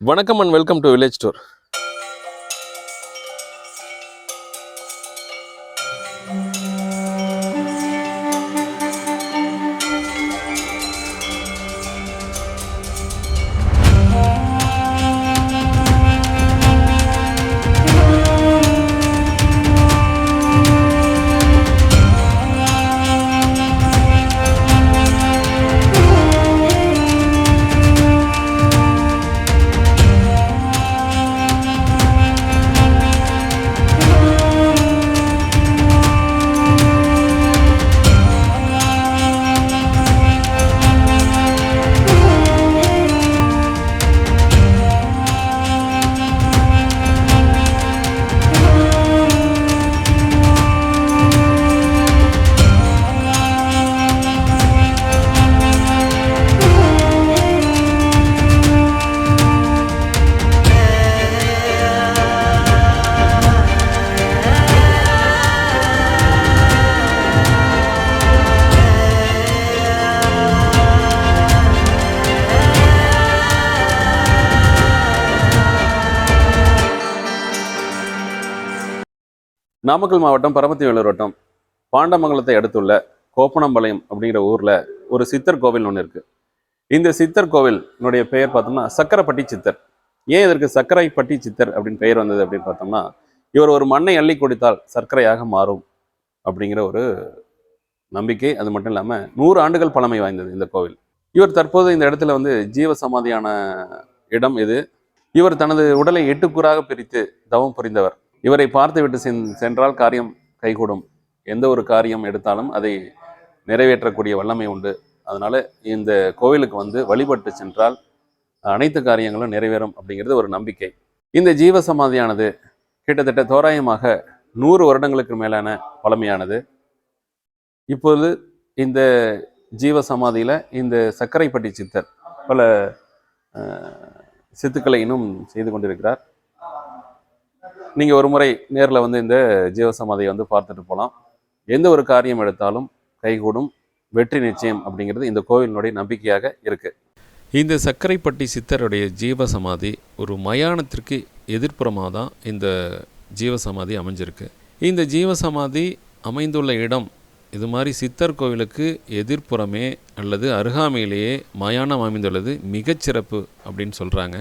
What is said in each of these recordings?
வணக்கம் and welcome to village store Namakkal மாவட்டம் பரமத்தி வேலூர் வட்டம் பாண்டமங்கலத்தை அடுத்துள்ள கோப்பனம்பாளையம் அப்படிங்கிற ஊரில் ஒரு சித்தர் கோவில் ஒன்று இருக்குது இந்த சித்தர் கோவிலினுடைய பெயர் பார்த்தோம்னா சக்கரப்பட்டி சித்தர். ஏன் இதற்கு சர்க்கரைப்பட்டி சித்தர் அப்படின்னு பெயர் வந்தது அப்படின்னு பார்த்தோம்னா இவர் ஒரு மண்ணை அள்ளி கொடுத்தால் சர்க்கரையாக மாறும் அப்படிங்கிற ஒரு நம்பிக்கை. அது மட்டும் இல்லாமல் நூறு ஆண்டுகள் பழமை வாய்ந்தது இந்த கோவில். இவர் தற்போது இந்த இடத்துல வந்து ஜீவ சமாதியான இடம் இது. இவர் தனது உடலை எட்டுக்கூறாக பிரித்து தவம் புரிந்தவர். இவரை பார்த்துவிட்டு சென்றால் காரியம் கைகூடும். எந்த ஒரு காரியம் எடுத்தாலும் அதை நிறைவேற்றக்கூடிய வல்லமை உண்டு. அதனால் இந்த கோவிலுக்கு வந்து வழிபட்டு சென்றால் அனைத்து காரியங்களும் நிறைவேறும் அப்படிங்கிறது ஒரு நம்பிக்கை. இந்த ஜீவ சமாதியானது கிட்டத்தட்ட தோராயமாக நூறு வருடங்களுக்கு மேலான பழமையானது. இப்போது இந்த ஜீவ சமாதியில் இந்த சர்க்கரைப்பட்டி சித்தர் பல சித்துக்களை இன்னும் செய்து கொண்டிருக்கிறார். நீங்கள் ஒரு முறை நேரில் வந்து இந்த ஜீவசமாதியை வந்து பார்த்துட்டு போகலாம் எந்த ஒரு காரியம் எடுத்தாலும் கைகூடும். வெற்றி நிச்சயம் அப்படிங்கிறது இந்த கோவிலினுடைய நம்பிக்கையாக இருக்குது இந்த சர்க்கரைப்பட்டி சித்தருடைய ஜீவசமாதி ஒரு மயானத்திற்கு எதிர்ப்புறமாக தான் இந்த ஜீவசமாதி அமைஞ்சிருக்கு. இந்த ஜீவசமாதி அமைந்துள்ள இடம் இது மாதிரி சித்தர் கோவிலுக்கு எதிர்ப்புறமே அல்லது அருகாமையிலேயே மயானம் அமைந்துள்ளது மிகச்சிறப்பு அப்படின்னு சொல்கிறாங்க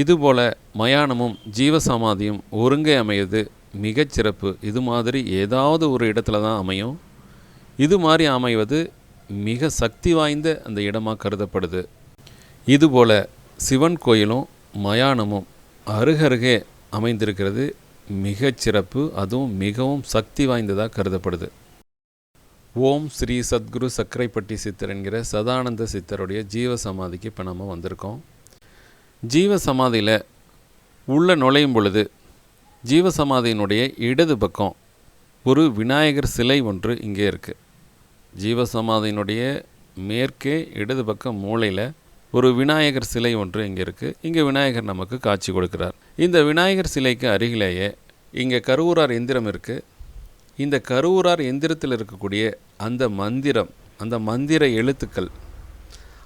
இதுபோல மயானமும் ஜீவசமாதியும் ஒருங்கே அமையுது மிகச்சிறப்பு இது மாதிரி ஏதாவது ஒரு இடத்துல தான் அமையும். இது மாதிரி அமைவது மிக சக்தி வாய்ந்த அந்த இடமாக கருதப்படுது. இதுபோல சிவன் கோயிலும் மயானமும் அருகருகே அமைந்திருக்கிறது. மிகச்சிறப்பு அதுவும் மிகவும் சக்தி வாய்ந்ததாக கருதப்படுது. ஓம் ஸ்ரீ சத்குரு சக்கரைப்பட்டி சித்தர் என்கிற சதானந்த சித்தருடைய ஜீவ சமாதிக்கு இப்போ நம்ம வந்திருக்கோம். ஜீவ சமாதியில் உள்ளே நுழையும் பொழுது ஜீவ சமாதியினுடைய இடது பக்கம் ஒரு விநாயகர் சிலை ஒன்று இங்கே இருக்குது ஜீவ சமாதியினுடைய மேற்கே இடது பக்கம் மூலையில் ஒரு விநாயகர் சிலை ஒன்று இங்கே இருக்குது இங்கே விநாயகர் நமக்கு காட்சி கொடுக்கிறார். இந்த விநாயகர் சிலைக்கு அருகிலேயே இங்கே கருவூரார் எந்திரம் இருக்குது இந்த கருவூரார் எந்திரத்தில் இருக்கக்கூடிய அந்த மந்திரம் அந்த மந்திர எழுத்துக்கள்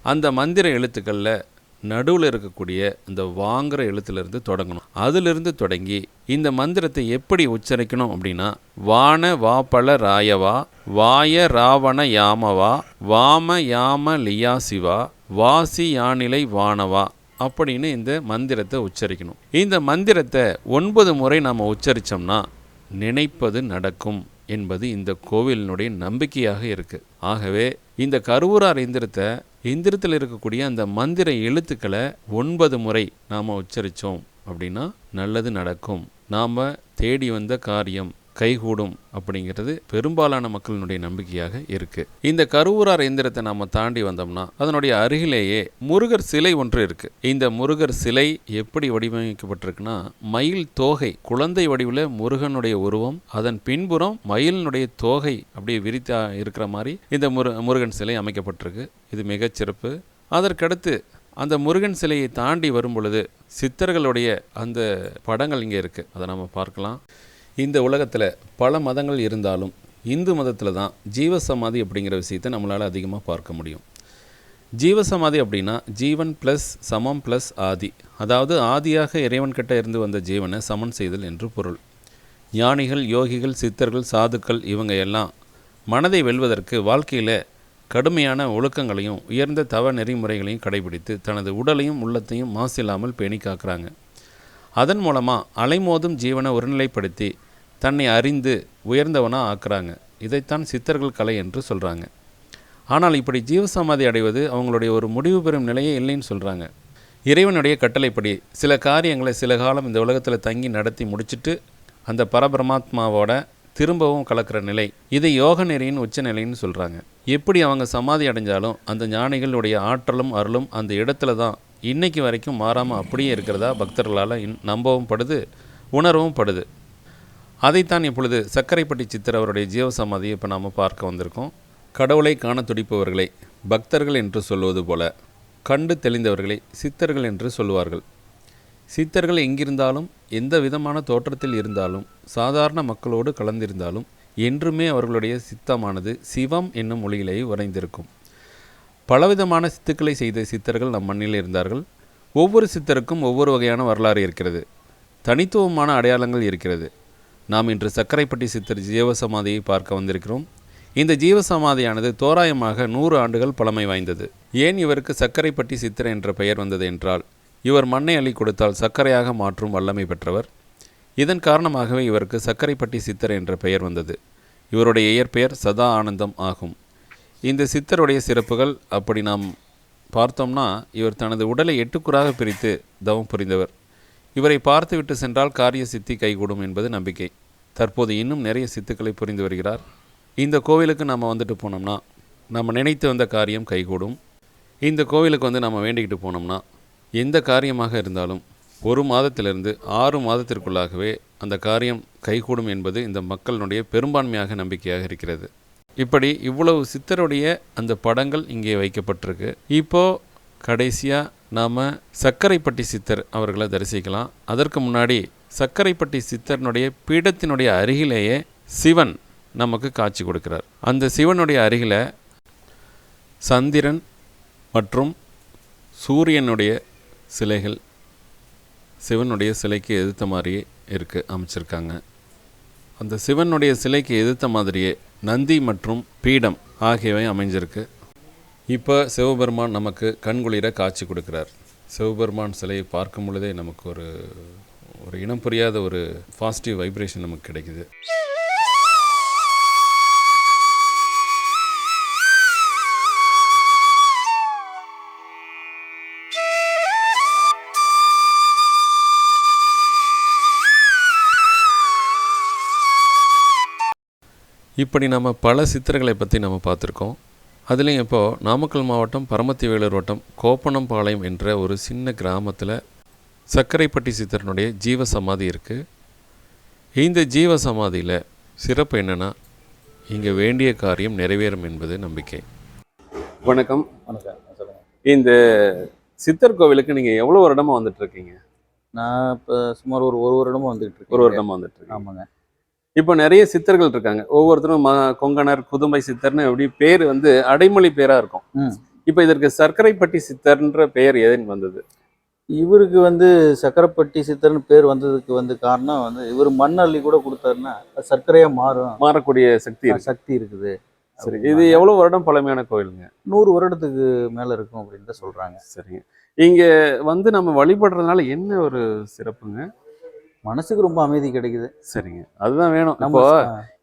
அந்த மந்திர எழுத்துக்களில் நடுவில் இருக்கக்கூடிய இந்த வாங்குற எழுத்துலேருந்து தொடங்கணும். அதிலிருந்து தொடங்கி இந்த மந்திரத்தை எப்படி உச்சரிக்கணும் அப்படின்னா வான வாபல ராயவா வாய ராவண யாமவா வாம யாம லியா சிவா வாசி யானிலை வானவா அப்படின்னு இந்த மந்திரத்தை உச்சரிக்கணும். இந்த மந்திரத்தை ஒன்பது முறை நாம் உச்சரித்தோம்னா நினைப்பது நடக்கும். என்பது இந்த கோவிலினுடைய நம்பிக்கையாக இருக்குது ஆகவே இந்த கருவூரார் இந்திரத்தை இந்திரத்தில் இருக்கக்கூடிய அந்த மந்திர எழுத்துக்களை ஒன்பது முறை நாம் உச்சரித்தோம் அப்படின்னா நல்லது நடக்கும். நாம் தேடி வந்த காரியம். கைகூடும் அப்படிங்கிறது பெரும்பாலான மக்களினுடைய நம்பிக்கையாக இருக்குது இந்த கருவூரார் எந்திரத்தை நாம தாண்டி வந்தோம்னா அதனுடைய அருகிலேயே முருகர் சிலை ஒன்று இருக்குது இந்த முருகர் சிலை எப்படி வடிவமைக்கப்பட்டிருக்குன்னா மயில் தோகை குழந்தை வடிவில் முருகனுடைய உருவம் அதன் பின்புறம் மயிலினுடைய தோகை அப்படியே விரித்தா இருக்கிற மாதிரி இந்த முரு முருகன் சிலை அமைக்கப்பட்டிருக்கு. இது மிகச்சிறப்பு அதற்கடுத்து அந்த முருகன் சிலையை தாண்டி வரும் பொழுது சித்தர்களுடைய அந்த படங்கள் இங்கே இருக்குது அதை நம்ம பார்க்கலாம். இந்த உலகத்தில் பல மதங்கள் இருந்தாலும் இந்து மதத்தில் தான் ஜீவசமாதி அப்படிங்கிற விஷயத்தை நம்மளால் அதிகமாக பார்க்க முடியும். ஜீவசமாதி அப்படின்னா ஜீவன் ப்ளஸ் சமம் ப்ளஸ் ஆதி. அதாவது ஆதியாக இறைவன்கிட்ட இருந்து வந்த ஜீவனை சமன் செய்தல் என்று பொருள். ஞானிகள் யோகிகள் சித்தர்கள் சாதுக்கள் இவங்க எல்லாம் மனதை வெல்வதற்கு வாழ்க்கையில் கடுமையான ஒழுக்கங்களையும் உயர்ந்த தவ நெறிமுறைகளையும் கடைபிடித்து தனது உடலையும் உள்ளத்தையும் மாசில்லாமல் பேணி காக்குறாங்க. அதன் மூலமாக அலைமோதும் ஜீவனை ஒருநிலைப்படுத்தி தன்னை அறிந்து உயர்ந்தவனாக ஆக்குறாங்க. இதைத்தான் சித்தர்கள் கலை என்று சொல்கிறாங்க ஆனால் இப்படி ஜீவசமாதி அடைவது அவங்களுடைய ஒரு முடிவு பெறும் நிலையே இல்லைன்னு சொல்கிறாங்க இறைவனுடைய கட்டளைப்படி சில காரியங்களை சில காலம் இந்த உலகத்தில் தங்கி நடத்தி முடிச்சிட்டு அந்த பரபிரமாத்மாவோட திரும்பவும் கலக்கிற நிலை. இதை யோக நெறியின் உச்சநிலைன்னு சொல்கிறாங்க எப்படி அவங்க சமாதி அடைஞ்சாலும் அந்த ஞானிகளுடைய ஆற்றலும் அருளும் அந்த இடத்துல தான் இன்றைக்கு வரைக்கும் மாறாமல் அப்படியே இருக்கிறதா பக்தர்களால் இன் நம்பவும் படுது உணரவும் படுது. அதைத்தான் இப்பொழுது சர்க்கரைப்பட்டி சித்தர் அவருடைய ஜீவசமாதியை இப்போ நாம் பார்க்க வந்திருக்கோம். கடவுளை காண துடிப்பவர்களை பக்தர்கள் என்று சொல்வது போல கண்டு தெளிந்தவர்களை சித்தர்கள் என்று சொல்லுவார்கள் சித்தர்கள் எங்கிருந்தாலும் எந்த விதமான தோற்றத்தில் இருந்தாலும் சாதாரண மக்களோடு கலந்திருந்தாலும் என்றுமே அவர்களுடைய சித்தமானது சிவம் என்னும் மொழியிலேயே உறைந்திருக்கும். பலவிதமான சித்துக்களை செய்த சித்தர்கள் நம் மண்ணில் இருந்தார்கள். ஒவ்வொரு சித்தருக்கும் ஒவ்வொரு வகையான வரலாறு இருக்கிறது. தனித்துவமான அடையாளங்கள் இருக்கிறது. நாம் இன்று சக்கரைப்பட்டி சித்தர் ஜீவசமாதியை பார்க்க வந்திருக்கிறோம். இந்த ஜீவசமாதியானது தோராயமாக நூறு ஆண்டுகள் பழமை வாய்ந்தது. ஏன் இவருக்கு சர்க்கரைப்பட்டி சித்தர் என்ற பெயர் வந்தது என்றால் இவர் மண்ணை அள்ளி கொடுத்தால் சர்க்கரையாக மாற்றும் வல்லமை பெற்றவர். இதன் காரணமாகவே இவருக்கு சக்கரைப்பட்டி சித்தர் என்ற பெயர் வந்தது. இவருடைய இயற்பெயர் சதா ஆனந்தம் ஆகும். இந்த சித்தருடைய சிறப்புகள் அப்படி நாம் பார்த்தோம்னா இவர் தனது உடலை எட்டுக்குறாக பிரித்து தவம் புரிந்தவர். இவரை பார்த்துவிட்டு சென்றால் காரிய சித்தி கைகூடும் என்பது நம்பிக்கை. தற்போது இன்னும் நிறைய சித்துக்களை புரிந்து வருகிறார். இந்த கோவிலுக்கு நம்ம வந்துட்டு போனோம்னா நம்ம நினைத்து வந்த காரியம் கைகூடும். இந்த கோவிலுக்கு வந்து நம்ம வேண்டிக்கிட்டு போனோம்னா எந்த காரியமாக இருந்தாலும் ஒரு மாதத்திலிருந்து ஆறு மாதத்திற்குள்ளாகவே அந்த காரியம் கைகூடும் என்பது இந்த மக்களினுடைய பெரும்பான்மையாக நம்பிக்கையாக இருக்கிறது. இப்படி இவ்வளவு சித்தருடைய அந்த படங்கள் இங்கே வைக்கப்பட்டிருக்கு. இப்போ கடைசியாக நாம் சர்க்கரைப்பட்டி சித்தர் அவர்களை தரிசிக்கலாம். அதற்கு முன்னாடி சர்க்கரைப்பட்டி சித்தர்னுடைய பீடத்தினுடைய அருகிலேயே சிவன் நமக்கு காட்சி கொடுக்கிறார். அந்த சிவனுடைய அருகில் சந்திரன் மற்றும் சூரியனுடைய சிலைகள் சிவனுடைய சிலைக்கு எதிர்த்த மாதிரியே இருக்குது அமைச்சிருக்காங்க. அந்த சிவனுடைய சிலைக்கு எதிர்த்த மாதிரியே நந்தி மற்றும் பீடம் ஆகியவை அமைஞ்சிருக்கு. இப்போ சிவபெருமான் நமக்கு கண்குளிர காட்சி கொடுக்கிறார். சிவபெருமான் சிலையை பார்க்கும் பொழுதே நமக்கு ஒரு ஒரு இனம் புரியாத ஒரு பாசிட்டிவ் வைப்ரேஷன் நமக்கு கிடைக்குது. இப்படி நம்ம பல சித்தர்களை பற்றி நம்ம பார்த்துருக்கோம். அதுலேயும் இப்போது நாமக்கல் மாவட்டம் பரமத்தி வேலூர் வட்டம் கோப்பனம்பாளையம் என்ற ஒரு சின்ன கிராமத்தில் சர்க்கரைப்பட்டி சித்தரனுடைய ஜீவ சமாதி இருக்குது இந்த ஜீவ சமாதியில் சிறப்பு என்னென்னா இங்கே வேண்டிய காரியம் நிறைவேறும் என்பது நம்பிக்கை. வணக்கம். வணக்கம். இந்த சித்தர் கோவிலுக்கு நீங்கள் எவ்வளோ வருடமாக வந்துட்டு இருக்கீங்க? நான் இப்போ சுமார் ஒரு ஒரு வருடமா வந்துகிட்டு இருக்கேன். ஒரு வருடமாக வந்துட்டு ஆமாங்க. இப்போ நிறைய சித்தர்கள் இருக்காங்க. ஒவ்வொருத்தரும் ம கொங்கணர் புதுமை சித்தர்னு எப்படி பேர் வந்து அடைமொழி பேராக இருக்கும். ம். இப்போ இதற்கு சர்க்கரைப்பட்டி சித்தர்ன்ற பெயர் ஏன் வந்தது? இவருக்கு வந்து சக்கரப்பட்டி சித்தர்னு பேர் வந்ததுக்கு வந்து காரணம் வந்து இவர் மண் அள்ளி கூட கொடுத்தாருன்னா அது சர்க்கரையா மாறும். மாறக்கூடிய சக்தி சக்தி இருக்குது. சரி இது எவ்வளவு வருடம் பழமையான கோயிலுங்க? நூறு வருடத்துக்கு மேல இருக்கும் அப்படின்னு தான் சொல்றாங்க. சரிங்க இங்க வந்து நம்ம வழிபடுறதுனால என்ன ஒரு சிறப்புங்க? மனசுக்கு ரொம்ப அமைதி கிடைக்குது. சரிங்க. அதுதான் வேணும். நம்ம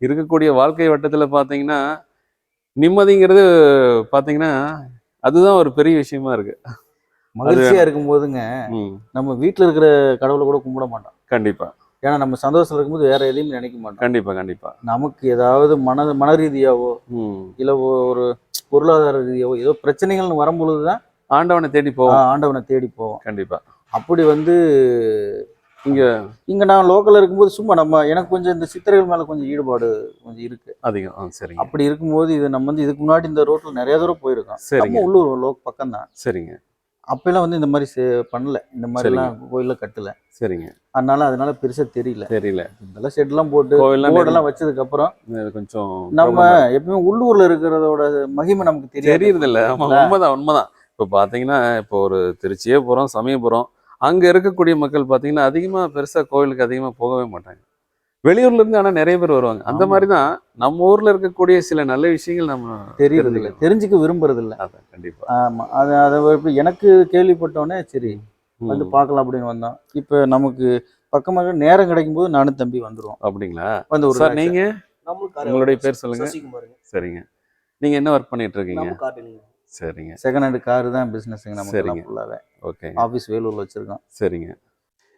இருக்கக்கூடிய வாழ்க்கை வட்டத்துல பாத்தீங்கன்னா நிம்மதிங்கிறது பாத்தீங்கன்னா அதுதான் ஒரு பெரிய விஷயமா இருக்கு. மகிழ்ச்சியா இருக்கும் போதுங்க நம்ம வீட்டுல இருக்கிற கடவுளை கூட கும்பிட மாட்டோம். கண்டிப்பா. ஏன்னா நம்ம சந்தோஷத்துல இருக்கும்போது வேற எதையும் நினைக்க மாட்டோம். கண்டிப்பா கண்டிப்பா. நமக்கு ஏதாவது மன மன ரீதியாவோ இல்ல ஒரு பொருளாதார ரீதியாவோ ஏதோ பிரச்சனைகள்னு வரும்பொழுதுதான் ஆண்டவனை தேடி போவோம். ஆண்டவனை தேடி போவோம். கண்டிப்பா. அப்படி வந்து இங்க இங்க நான் லோக்கல்ல இருக்கும்போது சும்மா நம்ம எனக்கு கொஞ்சம் இந்த சித்திரைகள் மேல கொஞ்சம் ஈடுபாடு கொஞ்சம் இருக்கு. அதிகம். சரிங்க. அப்படி இருக்கும்போது இது நம்ம வந்து இதுக்கு முன்னாடி இந்த ரோட்ல நிறைய தூரம் போயிருக்கோம். நம்ம உள்ளூர் லோக் பக்கம் தான் சரிங்க. அப்பெல்லாம் வந்து இந்த மாதிரி பண்ணல. இந்த மாதிரி எல்லாம் கோயில்ல கட்டல. சரிங்க. அதனால அதனால பெருசா தெரியல. தெரியல. இதெல்லாம் ஷெட் எல்லாம் போட்டு எல்லாம் வச்சதுக்கு அப்புறம் கொஞ்சம் நம்ம எப்பவுமே உள்ளூர்ல இருக்கிறதோட மகிமை நமக்கு தெரியாது. தெரியறது இல்ல? உண்மைதான் உண்மைதான். இப்போ பார்த்தீங்கன்னா இப்போ ஒரு திருச்சியே போகிறோம் சமயபுரம் அங்கே இருக்கக்கூடிய மக்கள் பார்த்தீங்கன்னா அதிகமாக பெருசாக கோவிலுக்கு அதிகமாக போகவே மாட்டாங்க. வெளியூர்ல இருந்து ஆனால் நிறைய பேர் வருவாங்க. அந்த. மாதிரி தான் நம்ம ஊர்ல இருக்கக்கூடிய சில நல்ல விஷயங்கள் நம்ம தெரியறது இல்லை. தெரிஞ்சுக்க விரும்புறது இல்லை அதான் கண்டிப்பா. ஆமா. அது அதை எப்படி எனக்கு கேள்விப்பட்டோன்னே சரி வந்து. பார்க்கலாம் அப்படின்னு வந்தோம். இப்போ நமக்கு பக்கமாக நேரம் கிடைக்கும் போது நானும் தம்பி வந்துருவோம். அப்படிங்களா? வந்து ஒரு சார் நீங்க? நம்மளுக்கு உங்களுடைய பேர் சொல்லுங்க. சரிங்க. நீங்க என்ன ஒர்க் பண்ணிட்டு இருக்கீங்க நம்ம சரிங்க. செகண்ட் ஹேண்ட் கார் தான் பிஸ்னஸுங்க நமக்கு சரிங்க. ஃபுல்லாகவே ஓகே ஆஃபீஸ் வேலூரில் வச்சுருக்கோம். சரிங்க.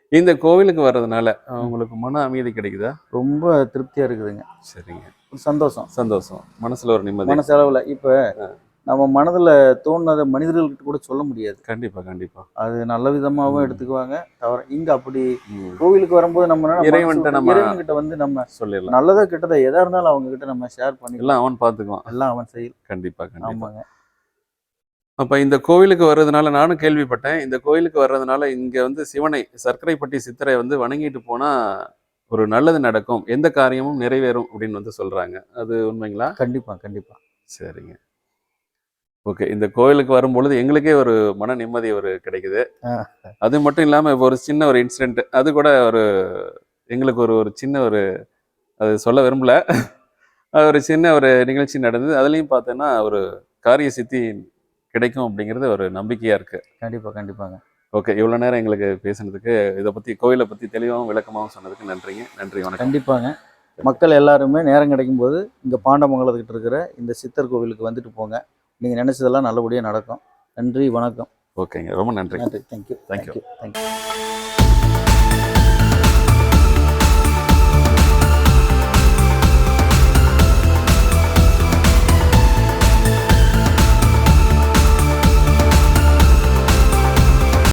இந்த கோவிலுக்கு வர்றதுனால உங்களுக்கு மன அமைதி கிடைக்குதா? ரொம்ப திருப்தியாக இருக்குதுங்க. சரிங்க. ஒரு சந்தோஷம். சந்தோஷம். மனசுல ஒரு நிம்மதி. மனசளவில். இப்போ நம்ம மனதில் தோணுனதை மனிதர்கள்கிட்ட கூட சொல்ல முடியாது. கண்டிப்பா கண்டிப்பா. அது நல்ல விதமாகவும். எடுத்துக்குவாங்க. தவிர இங்கே அப்படி. கோவிலுக்கு வரும்போது நம்ம மனசு நம்ம- இறைவன்கிட்ட வந்து நம்ம சொல்லிடலாம். நல்லதா கெட்டதா எதா இருந்தாலும் அவங்க கிட்ட நம்ம ஷேர் பண்ணி எல்லாம் அவன் பார்த்துக்குவான். எல்லாம் அவன் செயல் கண்டிப்பா கண்டிப்பா. ஆமாங்க. அப்ப இந்த கோவிலுக்கு வர்றதுனால நானும் கேள்விப்பட்டேன். இந்த கோவிலுக்கு வர்றதுனால இங்க வந்து சிவனை சர்க்கரைப்பட்டி சித்தரை வந்து வணங்கிட்டு போனா ஒரு நல்லது நடக்கும். எந்த காரியமும் நிறைவேறும் அப்படின்னு வந்து சொல்றாங்க. அது உண்மைங்களா? கண்டிப்பா கண்டிப்பா. சரிங்க. ஓகே இந்த கோவிலுக்கு வரும்பொழுது எங்களுக்கே ஒரு மன நிம்மதி ஒரு கிடைக்குது. அது மட்டும் இல்லாம இப்போ ஒரு சின்ன ஒரு இன்சிடென்ட் அது கூட ஒரு எங்களுக்கு ஒரு ஒரு சின்ன ஒரு அது சொல்ல விரும்பல. ஒரு சின்ன ஒரு நிகழ்ச்சி நடந்தது. அதுலயும் பார்த்தோன்னா ஒரு காரிய சித்தி கிடைக்கும் அப்படிங்கிறது ஒரு நம்பிக்கையா இருக்கு. கண்டிப்பா கண்டிப்பாங்க. ஓகே இவ்வளவு நேரம் எங்களுக்கு பேசுனதுக்கு இதை பத்தி கோவிலை பத்தி தெளிவாகவும் விளக்கமாகவும் சொன்னதுக்கு நன்றிங்க. நன்றி வணக்கம். கண்டிப்பாங்க. மக்கள் எல்லாருமே நேரம் கிடைக்கும் போது இங்க பாண்டமங்கலத்துக்கிட்ட இருக்கிற இந்த சித்தர் கோவிலுக்கு வந்துட்டு போங்க. நீங்க நினைச்சதெல்லாம் நல்லபடியா நடக்கும். நன்றி வணக்கம். ஓகேங்க. ரொம்ப நன்றி. நன்றி தேங்க்யூ Thank you. தேங்க்யூ